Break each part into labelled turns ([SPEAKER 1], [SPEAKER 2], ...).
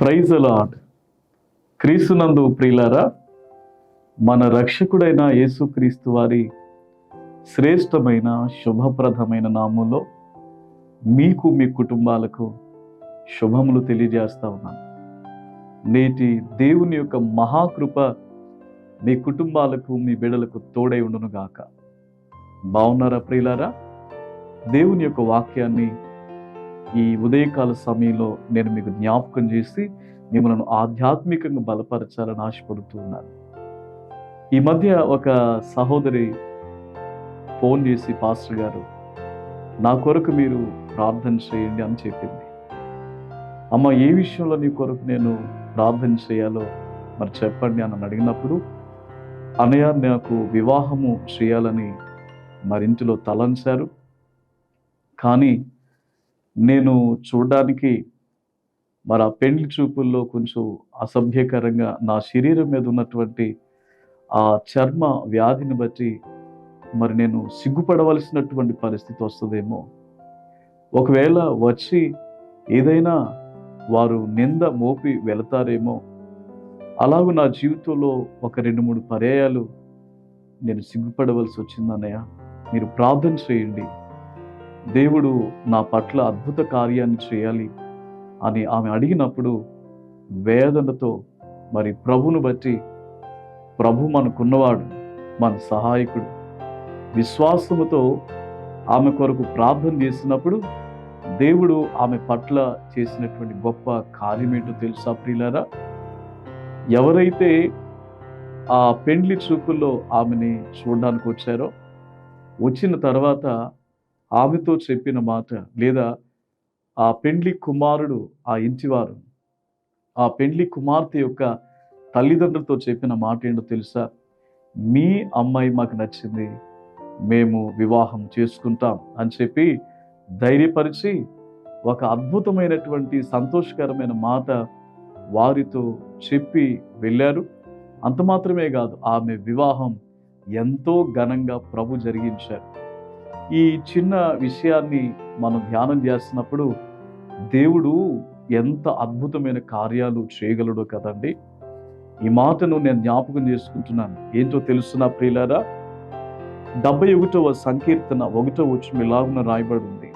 [SPEAKER 1] Praise lord క్రీస్తునందు ప్రియులారా మన రక్షకుడైన యేసుక్రీస్తు వారి శ్రేష్టమైన శుభప్రదమైన నామంలో మీకు మీ కుటుంబాలకు శుభములు తెలియజేస్తా ఉన్నాను. నేటి దేవుని యొక్క మహాకృప మీ కుటుంబాలకు మీ బిడలకు తోడై ఉండును గాక బాగున్నారా ప్రియులారా? దేవుని యొక్క వాక్యాన్ని ఈ ఉదయకాల సమయంలో నేను మీకు జ్ఞాపకం చేసి మిమ్మల్ని ఆధ్యాత్మికంగా బలపరచాలని ఆశపడుతూ ఉన్నాను. ఈ మధ్య ఒక సహోదరి ఫోన్ చేసి పాస్టర్ గారు నా కొరకు మీరు ప్రార్థన చేయండి అని చెప్పింది. అమ్మ ఏ విషయంలో నీ కొరకు నేను ప్రార్థన చేయాలో మరి చెప్పండి అని అడిగినప్పుడు అనయ్య నాకు వివాహము చేయాలని మరి ఇంటిలో తలంచారు. కానీ నేను చూడడానికి మరి ఆ పెండ్లి చూపుల్లో కొంచెం అసభ్యకరంగా నా శరీరం మీద ఉన్నటువంటి ఆ చర్మ వ్యాధిని బట్టి మరి నేను సిగ్గుపడవలసినటువంటి పరిస్థితి వస్తుందేమో. ఒకవేళ వచ్చి ఏదైనా వారు నింద మోపి వెళతారేమో అలాగూ నా జీవితంలో ఒక రెండు మూడు పర్యాయాలు నేను సిగ్గుపడవలసి వచ్చిందన్నయ్య మీరు ప్రార్థన చేయండి. దేవుడు నా పట్ల అద్భుత కార్యాన్ని చేయాలి అని ఆమె అడిగినప్పుడు వేదనతో మరి ప్రభును బట్టి ప్రభు మనకున్నవాడు మన సహాయకుడు. విశ్వాసముతో ఆమె కొరకు ప్రార్థన చేసినప్పుడు దేవుడు ఆమె పట్ల చేసినటువంటి గొప్ప కార్యమేంటో తెలుసా ప్రియులారా? ఎవరైతే ఆ పెండ్లి చూపుల్లో ఆమెని చూడడానికి వచ్చారో వచ్చిన తర్వాత ఆమెతో చెప్పిన మాట లేదా ఆ పెండ్లి కుమారుడు ఆ ఇంటివారు ఆ పెండ్లి కుమార్తె యొక్క తల్లిదండ్రులతో చెప్పిన మాట ఏంటో తెలుసా? మీ అమ్మాయి మాకు నచ్చింది మేము వివాహం చేసుకుంటాం అని చెప్పి ధైర్యపరిచి ఒక అద్భుతమైనటువంటి సంతోషకరమైన మాట వారితో చెప్పి వెళ్ళారు. అంత మాత్రమే కాదు ఆమె వివాహం ఎంతో ఘనంగా ప్రభు జరిగించారు. ఈ చిన్న విషయాన్ని మనం ధ్యానం చేస్తున్నప్పుడు దేవుడు ఎంత అద్భుతమైన కార్యాలు చేయగలడో కదండి. ఈ మాటను నేను జ్ఞాపకం చేసుకుంటున్నాను. ఏంటో తెలుస్తున్నా ప్రియులారా? డెబ్బై ఒకటవ సంకీర్తన ఒకటో వచ్చి ఇలాగున రాయబడి ఉంది.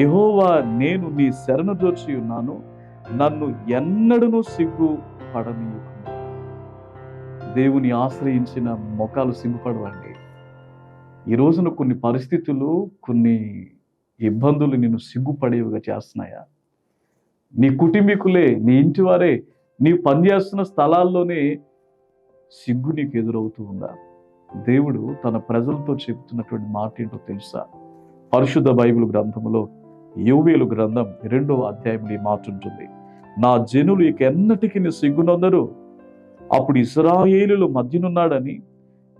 [SPEAKER 1] ఎహోవా నేను నీ శరణు దోచి ఉన్నాను. నన్ను ఎన్నడను సిగ్గు పడనీయకుండా దేవుని ఆశ్రయించిన మొఖాలు సిగ్గుపడవండి. ఈ రోజున కొన్ని పరిస్థితులు కొన్ని ఇబ్బందులు నేను సిగ్గుపడేవిగా చేస్తున్నాయా? నీ కుటుంబీకులే నీ ఇంటి వారే పనిచేస్తున్న స్థలాల్లోనే సిగ్గు నీకు ఎదురవుతూ ఉందా? దేవుడు తన ప్రజలతో చెబుతున్నటువంటి మాట ఏంటో తెలుసా? పరిశుద్ధ బైబిల్ గ్రంథంలో యువేలు గ్రంథం రెండవ అధ్యాయంలో ఈ మాట ఉంటుంది. నా జనులు ఇక ఎన్నటికి నీ సిగ్గునందరూ అప్పుడు ఇస్రాయేలుల మధ్యనున్నాడని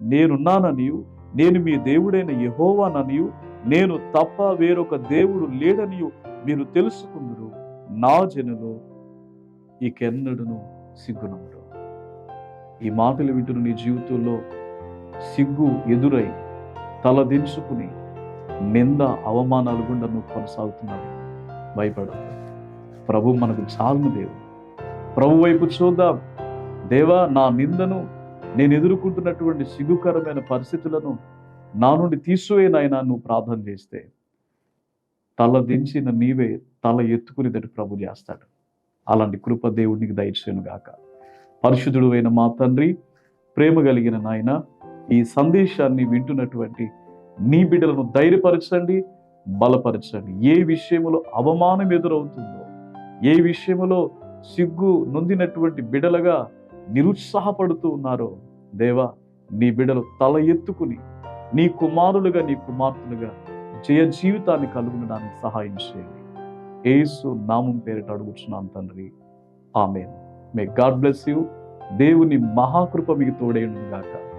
[SPEAKER 1] నేనున్నానని నేను మీ దేవుడైన యహోవాననియు నేను తప్ప వేరొక దేవుడు లేడనియు మీరు తెలుసుకుందరు. నా జనులు ఇకెన్నడును సిగ్గునముడు ఈ మాటలు వింటున్న నీ జీవితంలో సిగ్గు ఎదురై తలదించుకుని నింద అవమానాలు గుండా నువ్వు కొనసాగుతున్నావు. భయపడదు ప్రభు మనకు చాలును దేవుడు. ప్రభు వైపు చూద్దాం. దేవా నా నిందను నేను ఎదుర్కొంటున్నటువంటి సిగ్గుకరమైన పరిస్థితులను నా నుండి తీసివేనాయన నువ్వు ప్రార్థన చేస్తే తల దించిన నీవే తల ఎత్తుకునేటట్టు ప్రభు చేస్తాడు. అలాంటి కృప దేవుడికి దయచేను గాక. పరిశుద్ధుడు అయిన మా తండ్రి ప్రేమ కలిగిన నాయన ఈ సందేశాన్ని వింటున్నటువంటి నీ బిడ్డలను ధైర్యపరచండి బలపరచండి. ఏ విషయములో అవమానం ఎదురవుతుందో ఏ విషయంలో సిగ్గు నొందినటువంటి బిడలుగా నిరుత్సాహపడుతూ ఉన్నారో దేవా నీ బిడలు తల ఎత్తుకుని నీ కుమారులుగా నీ కుమార్తెలుగా జయ జీవితాన్ని కలుగునడానికి సహాయం చేయండి. ఏసు నామం పేరిట అడుగుచున్నాను తండ్రి. ఆమె మే గాడ్ బ్లెస్ యూ దేవుని మహాకృప మీకు తోడేయును గాక